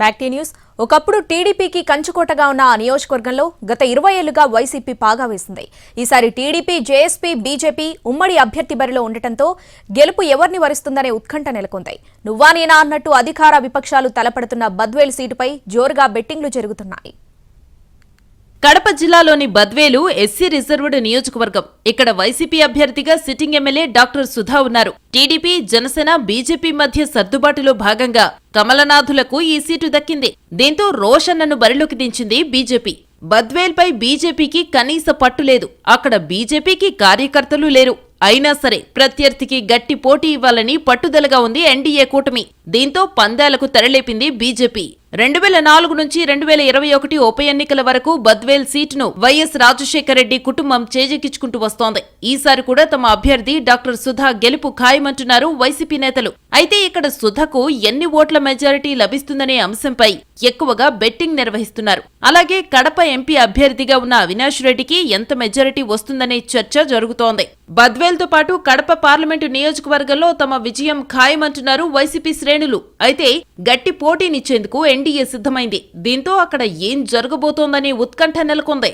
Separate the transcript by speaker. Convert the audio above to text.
Speaker 1: Back news. ఒకప్పుడు టీడీపీకి కంచుకోటగా ఉన్న ఆ నియోజకవర్గంలో గత ఇరవై ఏళ్ళుగా వైసీపీ పాగా వేసింది. ఈసారి టీడీపీ జేఎస్పీ బీజేపీ ఉమ్మడి అభ్యర్థి బరిలో ఉండటంతో గెలుపు ఎవరిని వరిస్తుందనే ఉత్కంఠ నెలకొంది. నువ్వా నేనా అన్నట్టు అధికార విపక్షాలు తలపడుతున్న బద్వేల్ సీటుపై జోరుగా బెట్టింగ్లు జరుగుతున్నాయి.
Speaker 2: కడప జిల్లాలోని బద్వేలు ఎస్సీ రిజర్వ్డ్ నియోజకవర్గం. ఇక్కడ వైసీపీ అభ్యర్థిగా సిట్టింగ్ ఎమ్మెల్యే డాక్టర్ సుధా ఉన్నారు. టీడీపీ జనసేన బీజేపీ మధ్య సర్దుబాటులో భాగంగా కమలనాథులకు ఈ సీటు దక్కింది. దీంతో రోషన్నను బరిలోకి దించింది బీజేపీ. బద్వేల్పై బీజేపీకి కనీస పట్టు లేదు. అక్కడ బీజేపీకి కార్యకర్తలు లేరు. అయినా సరే ప్రత్యర్థికి గట్టి పోటీ ఇవ్వాలని పట్టుదలగా ఉంది ఎన్డీఏ కూటమి. దీంతో పందాలకు తెరలేపింది బీజేపీ. రెండు వేల నాలుగు నుంచి రెండు వేల ఇరవై ఒకటి ఉప ఎన్నికల వరకు బద్వేల్ సీటును వైఎస్ రాజశేఖర రెడ్డి కుటుంబం చేజెక్కించుకుంటూ వస్తోంది. ఈసారి కూడా తమ అభ్యర్థి డాక్టర్ సుధా గెలుపు ఖాయమంటున్నారు వైసీపీ నేతలు. అయితే ఇక్కడ సుధకు ఎన్ని ఓట్ల మెజారిటీ లభిస్తుందనే అంశంపై ఎక్కువగా బెట్టింగ్ నిర్వహిస్తున్నారు. అలాగే కడప ఎంపీ అభ్యర్థిగా ఉన్న అవినాష్ రెడ్డికి ఎంత మెజారిటీ వస్తుందనే చర్చ జరుగుతోంది. బద్వేల్తో పాటు కడప పార్లమెంటు నియోజకవర్గంలో తమ విజయం ఖాయమంటున్నారు వైసీపీ శ్రేణులు. అయితే గట్టి పోటీనిచ్చేందుకు ఎన్డీఏ సిద్ధమైంది. దీంతో అక్కడ ఏం జరగబోతోందనే ఉత్కంఠ నెలకొంది.